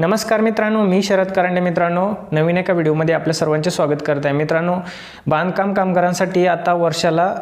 नमस्कार मित्रांनो मी शरद कारंडे मित्रांनो. नवीन एका व्हिडिओमध्ये आपल्या सर्वांचे स्वागत करत आहे. मित्रांनो बांधकाम कामगारांसाठी आता वर्षाला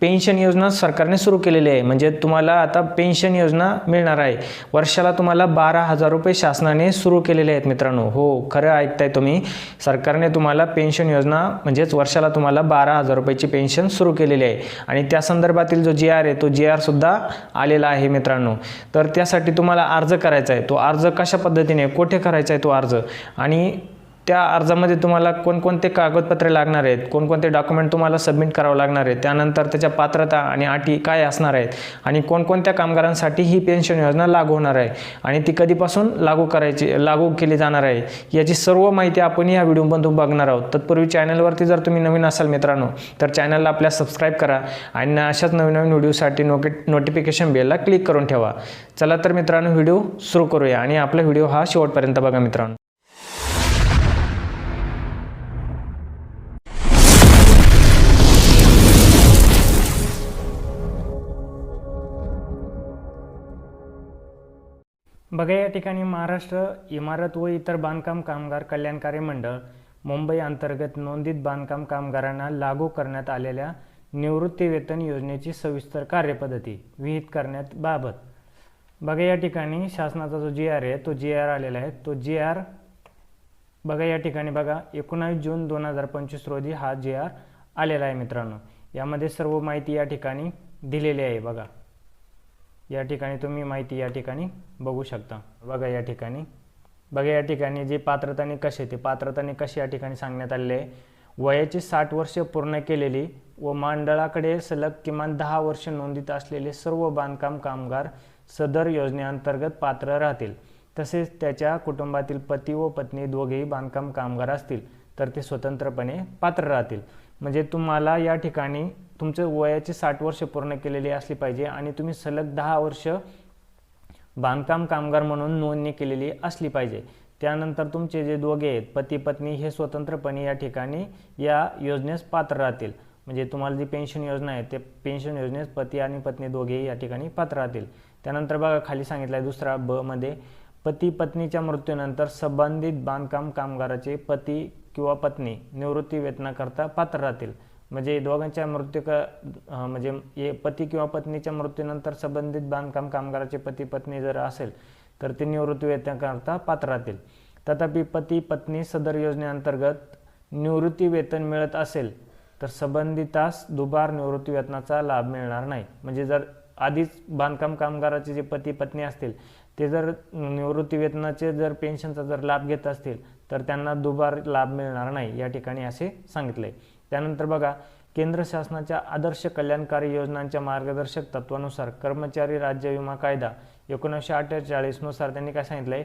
पेन्शन योजना सरकारने सुरू केलेली आहे. म्हणजे तुम्हाला आता पेन्शन योजना मिळणार आहे. वर्षाला तुम्हाला बारा हजार रुपये शासनाने सुरू केलेले आहेत मित्रांनो. हो खरं ऐकताय तुम्ही. सरकारने तुम्हाला पेन्शन योजना म्हणजेच वर्षाला तुम्हाला बारा हजार रुपयाची पेन्शन सुरू केलेली आहे. आणि त्या संदर्भातील जो जी आर आहे तो जी आरसुद्धा आलेला आहे मित्रांनो. तर त्यासाठी तुम्हाला अर्ज करायचा आहे. तो अर्ज कशा पद्धतीने कुठे करायचा आहे तो अर्ज? आणि त्या अर्जामध्ये तुम्हाला कोणकोणते कागदपत्रे लागणार आहेत कोणकोणते डॉक्युमेंट तुम्हाला सबमिट करावं लागणार आहे त्यानंतर त्याच्या पात्रता आणि अटी काय असणार आहेत आणि कोणकोणत्या कामगारांसाठी ही पेन्शन योजना लागू होणार आहे आणि ती कधीपासून लागू करायची लागू केली जाणार आहे याची सर्व माहिती आपण या व्हिडिओमधून बघणार आहोत. तत्पूर्वी चॅनलवरती जर तुम्ही नवीन असाल मित्रांनो तर चॅनलला आपल्या सबस्क्राईब करा आणि अशाच नवीन नवीन व्हिडिओसाठी नोके नोटिफिकेशन बेलला क्लिक करून ठेवा. चला तर मित्रांनो व्हिडिओ सुरू करूया आणि आपला व्हिडिओ हा शेवटपर्यंत बघा मित्रांनो. बघा या ठिकाणी महाराष्ट्र इमारत व इतर बांधकाम कामगार कल्याणकारी मंडळ मुंबई अंतर्गत नोंदित बांधकाम कामगारांना लागू करण्यात आलेल्या निवृत्ती वेतन योजनेची सविस्तर कार्यपद्धती विहित करण्यात बाबत. बघा या ठिकाणी शासनाचा जो जी आर आहे तो जी आर आलेला आहे. तो जी आर बघा या ठिकाणी बघा एकोणावीस जून दोन हजार पंचवीस रोजी हा जी आर आलेला आहे मित्रांनो. यामध्ये सर्व माहिती या ठिकाणी दिलेली आहे बघा. या ठिकाणी तुम्ही माहिती या ठिकाणी बघू शकता. बघा या ठिकाणी. बघा या ठिकाणी जे पात्रता निकष आहे ते पात्रता निकष या ठिकाणी सांगण्यात आलेले आहे. वयाची साठ वर्ष पूर्ण केलेली व मंडळाकडे सलग किमान दहा वर्ष नोंदीत असलेले सर्व बांधकाम कामगार सदर योजनेअंतर्गत पात्र राहतील. तसेच त्याच्या कुटुंबातील पती व पत्नी दोघेही बांधकाम कामगार असतील तर ते स्वतंत्रपणे पात्र राहतील. म्हणजे तुम्हाला या ठिकाणी तुमचं वयाची साठ वर्ष पूर्ण केलेली असली पाहिजे आणि तुम्ही सलग दहा वर्ष बांधकाम कामगार म्हणून नोंदणी केलेली असली पाहिजे. त्यानंतर तुमचे जे दोघे आहेत पती पत्नी हे स्वतंत्रपणे या ठिकाणी या योजनेस पात्र राहतील. म्हणजे तुम्हाला जी पेन्शन योजना आहे ते पेन्शन योजनेस पती आणि पत्नी दोघेही या ठिकाणी पात्र राहतील. त्यानंतर बघा खाली सांगितलं आहे दुसरा ब मध्ये पती पत्नीच्या मृत्यूनंतर संबंधित बांधकाम कामगाराचे पती किंवा पत्नी निवृत्ती वेतनाकरता पात्र राहतील. म्हणजे दोघांच्या मृत्यू क म्हणजे हे पती किंवा पत्नीच्या मृत्यूनंतर संबंधित बांधकाम कामगाराचे पती पत्नी जर असेल तर ते निवृत्ती वेतनाकरता पात्र राहतील. तथापि पती पत्नी सदर योजनेअंतर्गत निवृत्ती वेतन मिळत असेल तर संबंधितास दुबार निवृत्ती वेतनाचा लाभ मिळणार नाही. म्हणजे जर आधीच बांधकाम कामगाराचे जे पती पत्नी असतील ते जर निवृत्ती वेतनाचे जर पेन्शनचा जर लाभ घेत असतील तर त्यांना दुबार लाभ मिळणार नाही या ठिकाणी असे सांगितले. त्यानंतर बघा केंद्र शासनाच्या आदर्श कल्याणकारी योजनांच्या मार्गदर्शक तत्वानुसार कर्मचारी राज्य विमा कायदा एकोणीसशे अठ्ठेचाळीसनुसार त्यांनी काय सांगितलंय?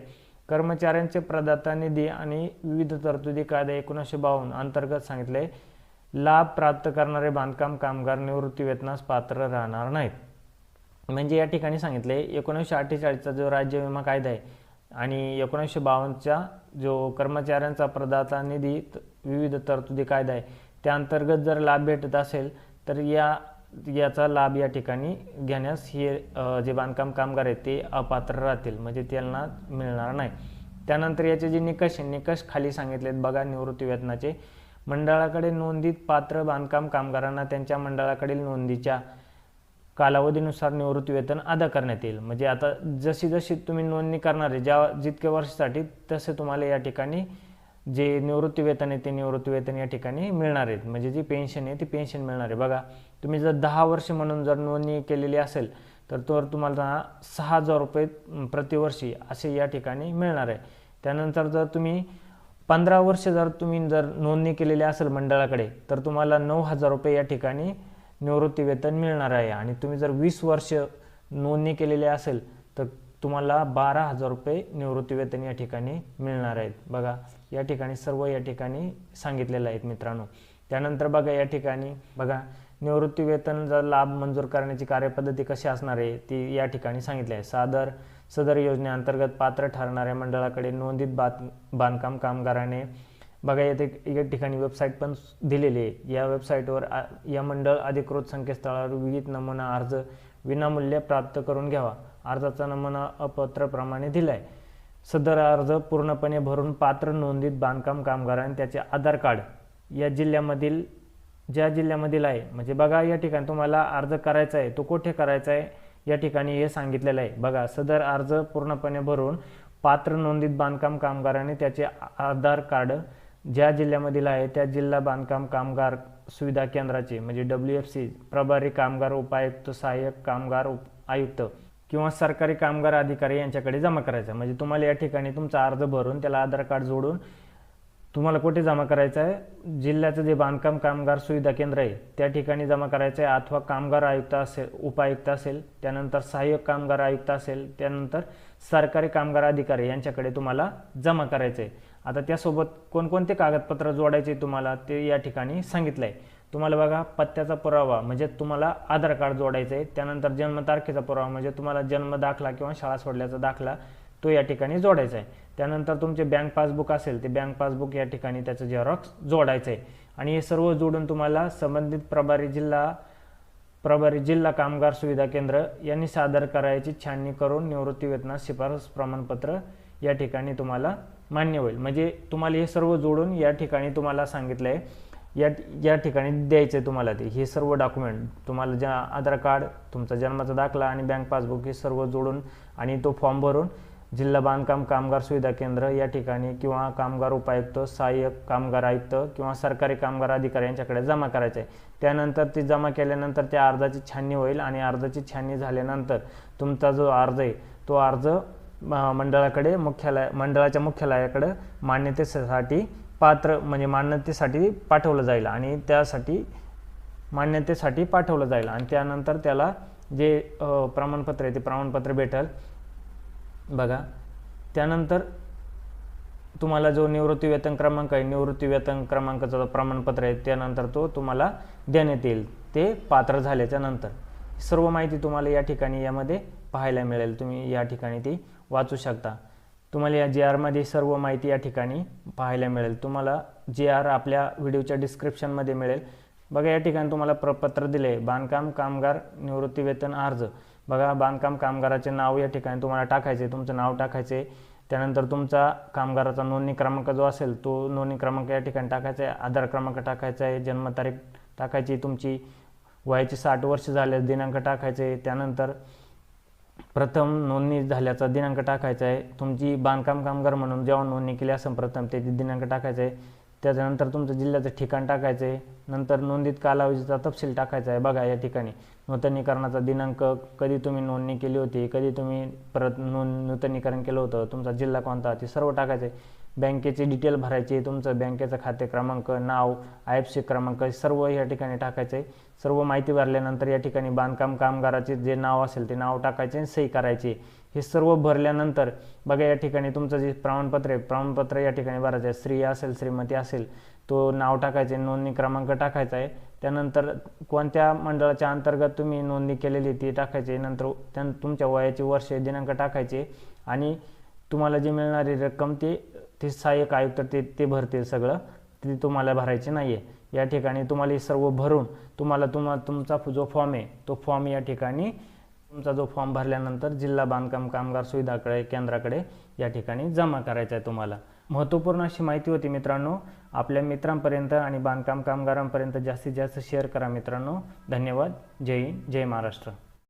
कर्मचाऱ्यांचे प्रदाता निधी आणि विविध तरतुदी कायदा एकोणीसशे बावन्न अंतर्गत सांगितले लाभ प्राप्त करणारे बांधकाम कामगार निवृत्ती वेतनास पात्र राहणार नाहीत. म्हणजे या ठिकाणी सांगितले एकोणीसशे अठ्ठेचाळीसचा जो राज्य विमा कायदा आहे आणि एकोणीसशे बावन्नचा जो कर्मचाऱ्यांचा प्रदाता निधी विविध तरतुदी कायदा आहे त्या अंतर्गत जर लाभ भेटत असेल तर या याचा लाभ या ठिकाणी घेण्यास हे जे बांधकाम कामगार आहेत ते अपात्र राहतील म्हणजे त्यांना मिळणार नाही. त्यानंतर याचे जे निकष आहे निकष खाली सांगितलेत बघा निवृत्ती वेतनाचे. मंडळाकडे नोंदीत पात्र बांधकाम कामगारांना त्यांच्या मंडळाकडील नोंदीच्या कालावधीनुसार निवृत्ती वेतन अदा करण्यात येईल. म्हणजे आता जशी जशी तुम्ही नोंदणी करणार आहे ज्या जितक्या वर्षासाठी तसे तुम्हाला या ठिकाणी जे निवृत्ती वेतन आहे ते निवृत्ती वेतन या ठिकाणी मिळणार आहेत. म्हणजे जी पेन्शन आहे ती पेन्शन मिळणार आहे. बघा तुम्ही जर दहा वर्ष म्हणून जर नोंदणी केलेली असेल तर तर तुम्हाला सहा हजार रुपये प्रतिवर्षी असे या ठिकाणी मिळणार आहे. त्यानंतर जर तुम्ही पंधरा वर्ष जर तुम्ही जर नोंदणी केलेली असेल मंडळाकडे तर तुम्हाला नऊ हजार रुपये या ठिकाणी निवृत्ती वेतन मिळणार आहे. आणि तुम्ही जर वीस वर्ष नोंदणी केलेली असेल तर तुम्हाला बारा हजार रुपये निवृत्ती वेतन या ठिकाणी मिळणार आहेत. बघा या ठिकाणी सर्व या ठिकाणी सांगितलेलं आहेत मित्रांनो. त्यानंतर बघा या ठिकाणी बघा निवृत्ती वेतन जर लाभ मंजूर करण्याची कार्यपद्धती कशी असणार आहे ती या ठिकाणी सांगितली आहे. सादर सदर योजनेअंतर्गत पात्र ठरणाऱ्या मंडळाकडे नोंदित बात बांधकाम कामगाराने बघा येथे या ठिकाणी वेबसाईट पण दिलेली आहे. या वेबसाईटवर या मंडळ अधिकृत संकेतस्थळावर विविध नमुना अर्ज विनामूल्य प्राप्त करून घ्यावा. अर्जाचा नमुना अपत्रप्रमाणे दिला आहे सदर अर्ज पूर्णपणे भरून पात्र नोंदीत बांधकाम कामगार आणि त्याचे आधार कार्ड या जिल्ह्यामधील ज्या जिल्ह्यामधील आहे. म्हणजे बघा या ठिकाणी तुम्हाला अर्ज करायचा आहे. तो कुठे करायचा आहे? या ठिकाणी हे सांगितलेलं आहे. बघा सदर अर्ज पूर्णपणे भरून पात्र नोंदीत बांधकाम कामगाराने त्याचे आधार कार्ड ज्या जिल्ह्यामधील आहे त्या जिल्हा बांधकाम कामगार सुविधा केंद्राचे म्हणजे डब्ल्यू एफ सी प्रभारी कामगार उपायुक्त सहाय्यक कामगार उप आयुक्त किंवा सरकारी कामगार अधिकारी यांच्याकडे जमा करायचा. म्हणजे तुम्हाला या ठिकाणी तुमचा अर्ज भरून त्याला आधार कार्ड जोडून तुम्हाला कुठे जमा करायचं आहे? जिल्ह्याचं जे बांधकाम कामगार सुविधा केंद्र आहे त्या ठिकाणी जमा करायचं आहे. अथवा कामगार आयुक्त असेल उपायुक्त असेल त्यानंतर सहाय्यक कामगार आयुक्त असेल त्यानंतर सरकारी कामगार अधिकारी यांच्याकडे तुम्हाला जमा करायचं आहे. आता त्यासोबत कोणकोणते कागदपत्र जोडायचे तुम्हाला? ते या ठिकाणी सांगितलं आहे तुम्हाला बघा पत्त्याचा पुरावा म्हणजे तुम्हाला आधार कार्ड जोडायचं आहे त्यानंतर जन्मतारखेचा पुरावा म्हणजे तुम्हाला जन्म दाखला किंवा शाळा सोडल्याचा दाखला तो या ठिकाणी जोडायचा आहे त्यानंतर तुमचे बँक पासबुक असेल ते बँक पासबुक या ठिकाणी त्याचं झेरॉक्स जोडायचं आहे आणि हे सर्व जोडून तुम्हाला संबंधित प्रभारी जिल्हा प्रभारी जिल्हा कामगार सुविधा केंद्र यांनी सादर करायची छाननी करून निवृत्ती वेतनास शिफारस प्रमाणपत्र या ठिकाणी तुम्हाला मान्य होईल. म्हणजे तुम्हाला हे सर्व जोडून या ठिकाणी तुम्हाला सांगितलं आहे या या ठिकाणी द्यायचं आहे तुम्हाला ते. हे सर्व डॉक्युमेंट तुम्हाला ज्या आधार कार्ड तुमचा जन्माचा दाखला आणि बँक पासबुक हे सर्व जोडून आणि तो फॉर्म भरून जिल्हा बांधकाम कामगार सुविधा केंद्र या ठिकाणी किंवा कामगार उपायुक्त सहाय्यक कामगार आयुक्त किंवा सरकारी कामगार अधिकारी यांच्याकडे जमा करायचे आहे. त्यानंतर ते जमा केल्यानंतर त्या अर्जाची छाननी होईल आणि अर्जाची छाननी झाल्यानंतर तुमचा जो अर्ज आहे तो अर्ज मंडळाकडे मुख्यालय मंडळाच्या मुख्यालयाकडं मान्यतेसाठी पात्र म्हणजे मान्यतेसाठी पाठवलं जाईल आणि त्यासाठी मान्यतेसाठी पाठवलं जाईल. आणि त्यानंतर त्याला जे प्रमाणपत्र आहे ते प्रमाणपत्र भेटेल. बघा. त्यानंतर तुम्हाला जो निवृत्ती वेतन क्रमांक आहे निवृत्ती वेतन क्रमांकाचा जो प्रमाणपत्र आहे त्यानंतर तो तुम्हाला देण्यात येईल. ते पात्र झाल्याच्यानंतर. सर्व माहिती तुम्हाला या ठिकाणी यामध्ये पाहायला मिळेल. तुम्ही या ठिकाणी ती वाचू शकता. तुम्हाला या जी आरमध्ये सर्व माहिती या ठिकाणी पाहायला मिळेल. तुम्हाला जी आर आपल्या व्हिडिओच्या डिस्क्रिप्शनमध्ये मिळेल. बघा या ठिकाणी तुम्हाला प्रपत्र दिले. बांधकाम कामगार निवृत्तीवेतन अर्ज. बघा बांधकाम कामगाराचे नाव या ठिकाणी तुम्हाला टाकायचे. तुमचं नाव टाकायचे. त्यानंतर तुमचा कामगाराचा नोंदणी क्रमांक जो असेल तो नोंदणी क्रमांक या ठिकाणी टाकायचा आहे. आधार क्रमांक टाकायचा आहे. जन्मतारीख टाकायची तुमची. वयाची साठ वर्ष झाले दिनांक टाकायचे. त्यानंतर प्रथम नोंदणी झाल्याचा दिनांक टाकायचा आहे. तुमची बांधकाम कामगार म्हणून जेव्हा नोंदणी केली असेल प्रथम त्याची दिनांक टाकायचा आहे. त्याच्यानंतर तुमचं जिल्ह्याचं ठिकाण टाकायचं आहे. नंतर नोंदीत कालावधीचा तपशील टाकायचा आहे. बघा या ठिकाणी. नूतनीकरणाचा दिनांक कधी तुम्ही नोंदणी केली होती? कधी तुम्ही परत नोंद नूतनीकरण केलं होतं? तुमचा जिल्हा कोणता? ते सर्व टाकायचं आहे. बँकेचे डिटेल भरायचे तुमचं बँकेचं खाते क्रमांक नाव आय एफ सी क्रमांक सर्व या ठिकाणी टाकायचं. आहे सर्व माहिती भरल्यानंतर या ठिकाणी बांधकाम कामगाराचे जे नाव असेल ते नाव टाकायचे आणि सही करायचे. हे सर्व भरल्यानंतर बघा या ठिकाणी तुमचं जे प्रमाणपत्र आहे प्रमाणपत्र या ठिकाणी भरायचं आहे. स्त्री असेल श्रीमती असेल तो नाव टाकायचे नोंदणी क्रमांक टाकायचा आहे. त्यानंतर कोणत्या मंडळाच्या अंतर्गत तुम्ही नोंदणी केलेली ती टाकायची. नंतर त्या तुमच्या वयाचे वर्ष दिनांक टाकायचे. आणि तुम्हाला जी मिळणारी रक्कम ती ते सहाय्यक आयुक्त ते ते भरतील सगळं. ते तुम्हाला भरायचे नाही आहे या ठिकाणी तुम्हाला हे सर्व भरून तुम्हाला तुम्हा तुमचा जो फॉर्म आहे तो फॉर्म या ठिकाणी तुमचा जो फॉर्म भरल्यानंतर जिल्हा बांधकाम कामगार सुविधाकडे केंद्राकडे या ठिकाणी जमा करायचा आहे तुम्हाला. महत्त्वपूर्ण अशी माहिती होती मित्रांनो. आपल्या मित्रांपर्यंत आणि बांधकाम कामगारांपर्यंत जास्तीत जास्त शेअर करा मित्रांनो. धन्यवाद. जय हिंद. जय महाराष्ट्र.